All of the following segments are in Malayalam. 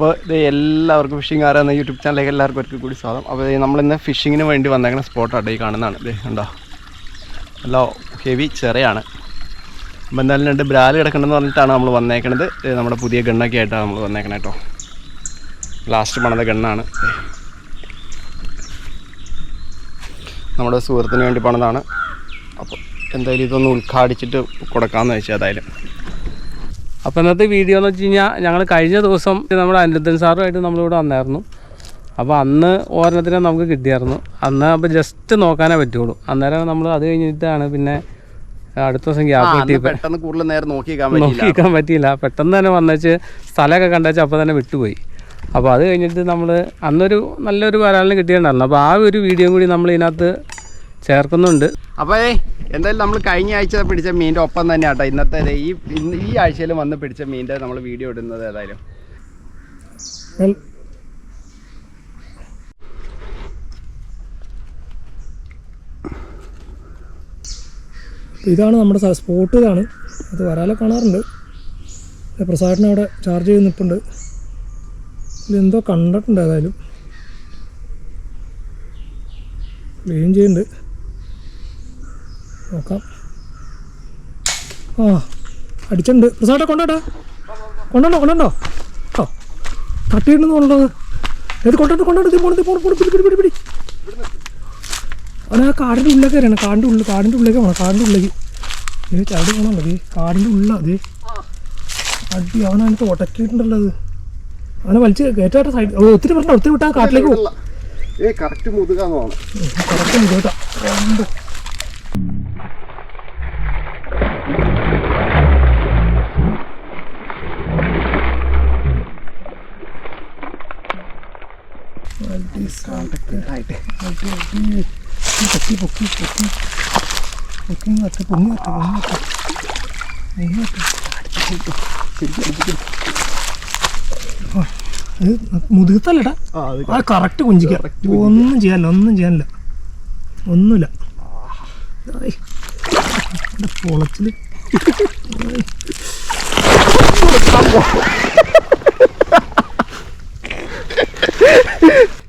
അപ്പോൾ ഇത് എല്ലാവർക്കും ഫിഷിംഗ് ആരാന്ന് യൂട്യൂബ് ചാനലിലേക്ക് എല്ലാവർക്കും ഒരിക്കൽ കൂടി സ്വാഗതം. അപ്പോൾ നമ്മളിന്ന് ഫിഷിങ്ങിന് വേണ്ടി വന്നേക്കുന്ന സ്പോട്ടാണ് ഈ കാണുന്നതാണ്. ഇത് ഉണ്ടോ നല്ല ഹെവി ചെറിയാണ്. അപ്പോൾ എന്തായാലും രണ്ട് ബ്രാൽ കിടക്കണമെന്ന് പറഞ്ഞിട്ടാണ് നമ്മൾ വന്നേക്കണത്. നമ്മുടെ പുതിയ ഗണ്ണൊക്കെ ആയിട്ടാണ് നമ്മൾ വന്നേക്കണത് കേട്ടോ ലാസ്റ്റ് പണിത ഗണ്ണാണ്. നമ്മുടെ സുഹൃത്തിന് വേണ്ടി പണിതാണ്. അപ്പോൾ എന്തായാലും ഇതൊന്ന് ഉദ്ഘാടിച്ചിട്ട് കൊടുക്കാമെന്ന് വെച്ചാൽ ഏതായാലും. അപ്പോൾ ഇന്നത്തെ വീഡിയോ എന്ന് വെച്ച് കഴിഞ്ഞാൽ ഞങ്ങൾ കഴിഞ്ഞ ദിവസം നമ്മുടെ അനിരുദ്ധൻ സാറുമായിട്ട് നമ്മളിവിടെ വന്നായിരുന്നു. അപ്പോൾ അന്ന് ഓരോരുത്തരെ നമുക്ക് കിട്ടിയായിരുന്നു. അന്ന് അപ്പോൾ ജസ്റ്റ് നോക്കാനേ പറ്റുള്ളൂ. അന്നേരം നമ്മൾ അത് കഴിഞ്ഞിട്ടാണ് പിന്നെ അടുത്ത ദിവസം ഗ്യാപ്പ് കിട്ടി പെട്ടെന്ന് കൂടുതൽ നേരം നോക്കിക്കാൻ പറ്റിയില്ല. പെട്ടെന്ന് തന്നെ വന്നേച്ച് സ്ഥലമൊക്കെ കണ്ടേച്ച് അപ്പോൾ തന്നെ വിട്ടുപോയി. അപ്പോൾ അത് കഴിഞ്ഞിട്ട് നമ്മൾ അന്നൊരു നല്ലൊരു വരാലിന് കിട്ടിയിട്ടുണ്ടായിരുന്നു. അപ്പോൾ ആ ഒരു വീഡിയോ കൂടി നമ്മൾ ഇതിനകത്ത് ചേർക്കുന്നുണ്ട്. അപ്പോൾ എന്തായാലും നമ്മൾ കഴിഞ്ഞ ആഴ്ച പിടിച്ച മീനിന്റെ ഒപ്പം തന്നെ ആട്ടോ ഇന്നത്തെ ഈ ഈ ആഴ്ചയിൽ വന്ന് പിടിച്ച മീനിന്റെ നമ്മൾ വീഡിയോ ഇടുന്നത് ഏതായാലും. ഇതാണ് നമ്മുടെ സ്പോട്ട് ഇതാണ്. അത് വരാലെ കാണാറുണ്ട്. പ്രസാദിനെ അവിടെ ചാർജ് ചെയ്ത് നിൽപ്പുണ്ട് ഇതെന്തോ കണ്ടിട്ടുണ്ട് ഏതായാലും. ക്ലീൻ ചെയ്യുന്നുണ്ട്. നോക്കാം. ആ അടിച്ചിട്ടുണ്ട്. പ്രസാദെ കൊണ്ടോട്ടാ കൊണ്ടോ കൊണ്ടോ ഓ തട്ടിയിട്ടുണ്ടെന്ന് കൊണ്ടത് ഇത് കൊണ്ടോട്ട് കൊണ്ടോട്ട് പോണത് പോണ പോണ പിടി പിടി പിടി പിടി. അവനാ ആ കാടിന്റെ ഉള്ളിലേക്ക് വരണം. കാടിന്റെ ഉള്ളിൽ കാടിന്റെ ഉള്ളിലേക്ക് പോകണം കാടിന്റെ ഉള്ളിലേക്ക്. ഇത് ചാടി പോകണം മതി. കാടിന്റെ ഉള്ള അത് അടി അവനതിനകത്ത് ഉടക്കിയിട്ടുണ്ടല്ലോ അത് അവനെ വലിച്ച് കയറ്റാട്ട സൈഡ് ഓ ഒത്തിരി പറഞ്ഞു ഒത്തിരി വിട്ടാൽ കാട്ടിലേക്ക് പോകും കറക്റ്റ് തോന്നുന്നു. കറക്റ്റ് ഇതോട്ടാ അടി. പൊക്കി പൊക്കി പൊക്കി പൊക്കി വത്ത് പൊങ്ങി വത്ത് പൊങ്ങി വത്ത് വത്ത് ആ, ഇത് മുതുകത്തല്ലടാ അത് കറക്റ്റ് കുഞ്ചിക്ക. ഒന്നും ചെയ്യാനില്ല ഒന്നും ചെയ്യാനില്ല. ഒന്നുമില്ല. പൊളച്ചിൽ.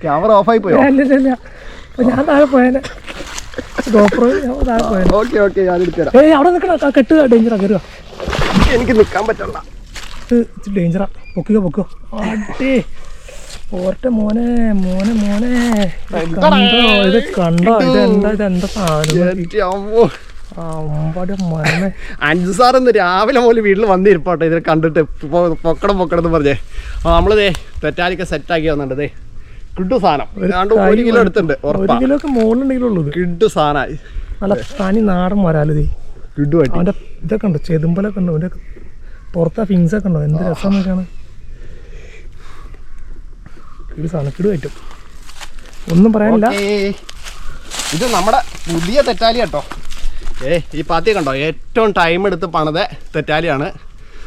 ക്യാമറ ഓഫായി പോയോ? അപ്പൊ ഞാൻ താഴെ ഗോപ്രോ ഞാൻ താഴെ പോയേനെ. ഓക്കെ ഓക്കെ ഞാൻ എടുത്തുതരാം ഏയ് അവിടെ നിൽക്കണ ആ കെട്ട് ഡേഞ്ചറാ കയറുക എനിക്ക് നിൽക്കാൻ പറ്റണ്ട. ഡേഞ്ചറാ പൊക്കുക പൊക്കുക പോരട്ടെ മോനെ മോനെ മോനെ. ഇത് കണ്ടോ? ഇത് കണ്ടോ? ഇത് എന്താ ഇത് എന്താ സാധനം? അഞ്ചു സാർ ഇന്ന് രാവിലെ മുതൽ വീട്ടിൽ വന്നിരിപ്പോട്ടെ. ഇതിനെ കണ്ടിട്ട് പൊക്കണം പൊക്കണം എന്ന് പറഞ്ഞേ. നമ്മളിതേ തെറ്റാലിക്ക സെറ്റ് സെറ്റാക്കി വന്നിട്ടുണ്ട് ദേ. കിട്ടു സാധനം. ഒരു കിലോ എടുത്തുണ്ട് ഒരു കിലോ ഒക്കെ മുകളിലുണ്ടെങ്കിലും ഉള്ളത് കിട്ടു സാധനമായി നല്ല തനി നാടൻ വരാലത്. കിട്ടു അവന്റെ ഇതൊക്കെ ഉണ്ടോ ചെതുമ്പലൊക്കെ ഉണ്ട് അവന്റെ പുറത്തെ ഫിങ്സ് ഒക്കെ ഉണ്ടോ എന്ത് രസം കിഡ് സാധനം കിഡ് പറ്റും ഒന്നും പറയാനില്ല. ഇത് നമ്മുടെ പുതിയ തെറ്റാലി കേട്ടോ. ഏ ഈ പാത്തി കണ്ടോ? ഏറ്റവും ടൈം എടുത്ത് പണിത തെറ്റാലിയാണ്.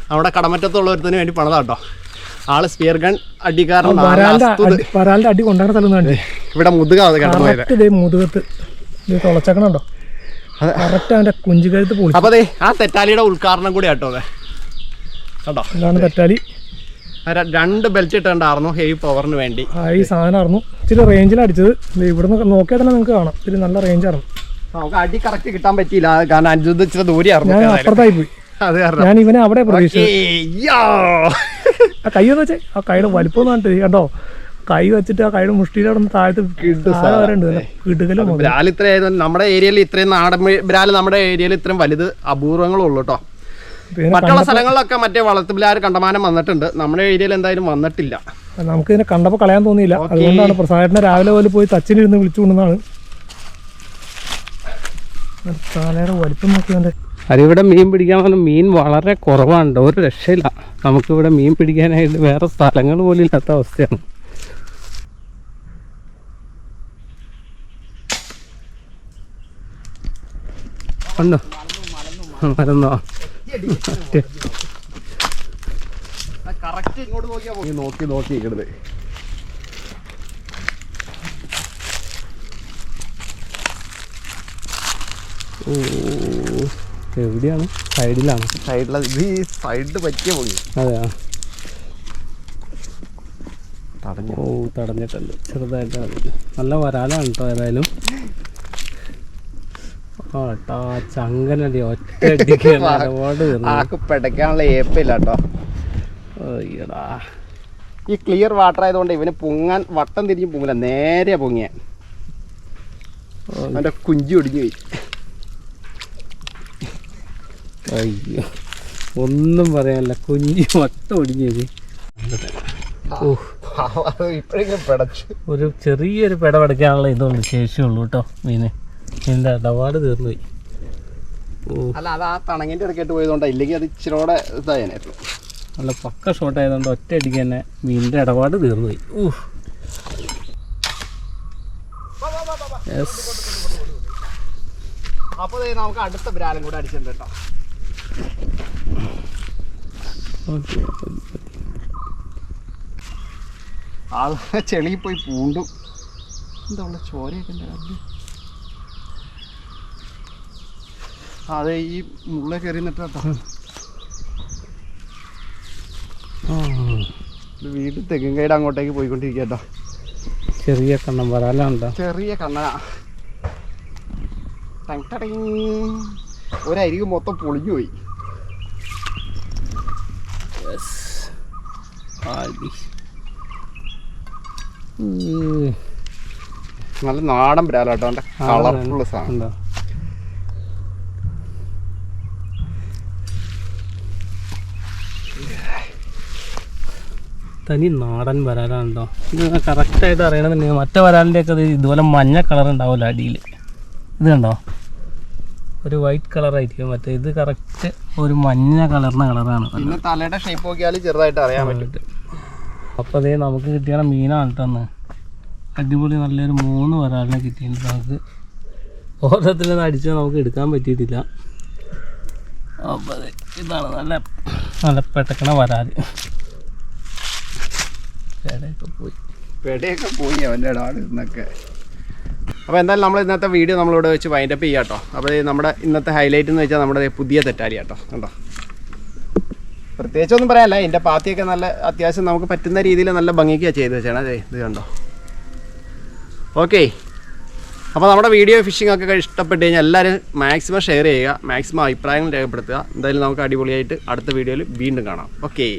നമ്മുടെ കടമറ്റത്തുള്ളവരത്തിന് വേണ്ടി പണിതാ കേട്ടോ. ആൾ സ്പിയർ ഗൺ അടിക്കാരൻ വരാലിന്റെ അടി- കൊണ്ടാണ് ഇവിടെ മുതുക അത് കിടന്നു പോയത്. കറക്റ്റ് ഇതേ മുതുകത്ത്. ഇത് തുളച്ചക്കണുണ്ടോ അതെ. കറക്റ്റ് അവന്റെ കുഞ്ചുകഴുത്ത് പോയി അപ്പൊ ദേ ആ തെറ്റാലിയുടെ ഉദ്ഘാടനം കൂടി ആട്ടോ അതെ കേട്ടോ ഇതാണ് തെറ്റാലി. രണ്ട് ബെൽറ്റ് ഇട്ടുണ്ടായിരുന്നു ഹെവി പവറിന് വേണ്ടി. ആ ഈ സാധനമായിരുന്നു. ഇച്ചിരി റേഞ്ചിൽ അടിച്ചത്. നിന്ന് നോക്കിയാൽ തന്നെ നിങ്ങൾക്ക് കാണാം. ഇത്തിരി നല്ല റേഞ്ചായിരുന്നു നമുക്ക് അടി കറക്റ്റ് കിട്ടാൻ പറ്റിയില്ല. കാരണം അഞ്ചു ഇച്ചിരി ദൂരെയായിരുന്നു അപ്പുറത്തായി പോയി. അത് കാരണം ഞാൻ ഇവനെ അവിടെ പ്രതീക്ഷിച്ചു. ആ കൈ എന്ന് വെച്ചേ ആ കൈയുടെ വലിപ്പം കണ്ടോ കണ്ടോ? കൈ വെച്ചിട്ട് ആ കൈയുടെ മുഷ്ടിയിൽ അവിടെ താഴത്ത് ബ്രാൽ നമ്മുടെ ഏരിയയിൽ ഇത്രയും നാടൻ ബ്രാൽ നമ്മുടെ ഏരിയയിൽ ഇത്രയും വലുത് അപൂർവങ്ങളുള്ളൂ കേട്ടോ മറ്റുള്ള സ്ഥലങ്ങളിലൊക്കെ മറ്റേ വളർത്തു ബ്രാൽ കണ്ടമാനം വന്നിട്ടുണ്ട്. നമ്മുടെ ഏരിയയിൽ എന്തായാലും വന്നിട്ടില്ല. നമുക്ക് ഇതിനെ കണ്ടപ്പോൾ കളയാൻ തോന്നിയില്ല. അതുകൊണ്ടാണ് പ്രസാദിനെ രാവിലെ പോലെ പോയി തച്ചിനിരുന്ന് വിളിച്ചു കൊണ്ടുവന്നാണ് തലയുടെ വലിപ്പം നോക്കിയാണ്ട് അതിവിടെ മീൻ പിടിക്കാൻ പറഞ്ഞാൽ മീൻ വളരെ കുറവാണ്. ഒരു രക്ഷയില്ല. നമുക്കിവിടെ മീൻ പിടിക്കാനായിട്ട് വേറെ സ്ഥലങ്ങൾ പോലും ഇല്ലാത്ത അവസ്ഥയാണ്. ഉണ്ടോ? മരുന്നോ കറക്റ്റ് ഇങ്ങോട്ട് നോക്കി നോക്കി ഓ. എവിടെയാണ്? സൈഡിലാണ് സൈഡിലാണ് ഇത് ഈ സൈഡിൽ പറ്റിയ പോയി അതെയാ? തടഞ്ഞു. ഓ തടഞ്ഞിട്ടുണ്ട് ചെറുതായിട്ട് നല്ല വരാലാണ് കേട്ടോ ഏതായാലും. ആ ട്ടാ ചങ്കനടി ഒറ്റ അടിക്ക് ഒരുപാട് തീർന്നു. ആക്ക് പിടയ്ക്കാനുള്ള ഏപ്പില്ല കേട്ടോ അയ്യടാ. ഈ ക്ലിയർ വാട്ടർ ആയതുകൊണ്ട് ഇവന് പൊങ്ങാൻ വട്ടം തിരിഞ്ഞ് പൊങ്ങില്ല നേരെ പൊങ്ങിയ അവന്റെ കുഞ്ചി ഒടിഞ്ഞു പോയി. അയ്യോ. ഒന്നും പറയാനില്ല. കുഞ്ഞു വട്ടം ഒടിഞ്ഞത് ഒരു ചെറിയൊരു പിടപെടയ്ക്കാനുള്ള ഇതുണ്ട്. ശേഷിയുള്ളൂ കേട്ടോ മീന്. മീനിന്റെ ഇടപാട് തീർന്നു പോയി. ഓ അല്ല അത് ആ തണങ്ങിന്റെ ഇടയ്ക്കായിട്ട് പോയതുകൊണ്ടാണ് ഇല്ലെങ്കിൽ അത് ഇച്ചിരോടെ ഇതായനായിരുന്നു നല്ല പക്ക ഷോട്ട് ആയതുകൊണ്ട് ഒറ്റ അടിക്ക് തന്നെ മീനിന്റെ ഇടപാട് തീർന്നു പോയി. ഊ യെസ് അപ്പോൾ നമുക്ക് അടുത്ത ബ്രാലും കൂടെ അടിച്ചിട്ടുണ്ട് കേട്ടോ. ഓക്കെ ആൾ ചെളി പോയി പൂണ്ടു. എന്താ ഉള്ള ചോരയൊക്കെ ഉണ്ട്? ആ, അതെ ഈ മുള്ള കയറി ഇത് വീട് തെങ്ങുകയുടെ അങ്ങോട്ടേക്ക് പോയിക്കൊണ്ടിരിക്കട്ടോ കേട്ടോ. ചെറിയ കണ്ണം വരാലുണ്ടോ ചെറിയ കണ്ണന. ടങ് ടടിങ്. ഒരരികു മൊത്തം പൊളിഞ്ഞു പോയി. ആടി നല്ല നാടൻ പ്രാലാട്ടോ അവന്റെ കളർഫുൾ സാധനം. തനി നാടൻ വരാലുണ്ടോ ഇത് കറക്റ്റായിട്ട് അറിയണമെന്നുണ്ടെങ്കിൽ മറ്റേ വരാലിന്റെയൊക്കെ ഇതുപോലെ മഞ്ഞ കളർ ഉണ്ടാവില്ല അടിയിൽ ഇത് കണ്ടോ? ഒരു വൈറ്റ് കളറായിരിക്കും മറ്റേ ഇത് കറക്റ്റ് ഒരു മഞ്ഞ കളറിന് കളറാണ് പിന്നെ തലയുടെ ഷേപ്പ് നോക്കിയാൽ ചെറുതായിട്ട് അറിയാൻ പറ്റും. അപ്പോൾ അതേ നമുക്ക് കിട്ടിയ മീനാണ് അടിപൊളി നല്ലൊരു മൂന്ന് വരാലിനെ കിട്ടിയിട്ടുണ്ട് നമുക്ക്. ഓരോരുത്തരിൽ നിന്ന് അടിച്ച് നമുക്ക് എടുക്കാൻ പറ്റിയിട്ടില്ല. അപ്പോൾ അതെ ഇതാണ് നല്ല നല്ല പെട്ടക്കണ വരാൽ പേടയൊക്കെ പോയി. പെടയൊക്കെ പോയി അവന്റെ ഇടാട് അപ്പോൾ എന്തായാലും നമ്മൾ ഇന്നത്തെ വീഡിയോ നമ്മളിവിടെ വെച്ച് വൈൻഡപ്പ് ചെയ്യാം കേട്ടോ അപ്പോൾ നമ്മുടെ ഇന്നത്തെ ഹൈലൈറ്റ് എന്ന് വെച്ചാൽ നമ്മുടെ പുതിയ തെറ്റാലി കേട്ടോ കണ്ടോ? പ്രത്യേകിച്ചൊന്നും പറയാനല്ല. എന്റെ പാത്തിയൊക്കെ നല്ല അത്യാവശ്യം നമുക്ക് പറ്റുന്ന രീതിയിൽ നല്ല ഭംഗിക്കാണ് ചെയ്ത് വെച്ചാണ് അതെ ഇത് കണ്ടോ. ഓക്കെ അപ്പോൾ നമ്മുടെ വീഡിയോ ഫിഷിംഗ് ഒക്കെ ഇഷ്ടപ്പെട്ട് കഴിഞ്ഞാൽ എല്ലാവരും മാക്സിമം ഷെയർ ചെയ്യുക മാക്സിമം അഭിപ്രായങ്ങൾ രേഖപ്പെടുത്തുക. എന്തായാലും നമുക്ക് അടിപൊളിയായിട്ട് അടുത്ത വീഡിയോയിൽ വീണ്ടും കാണാം. ഓക്കെ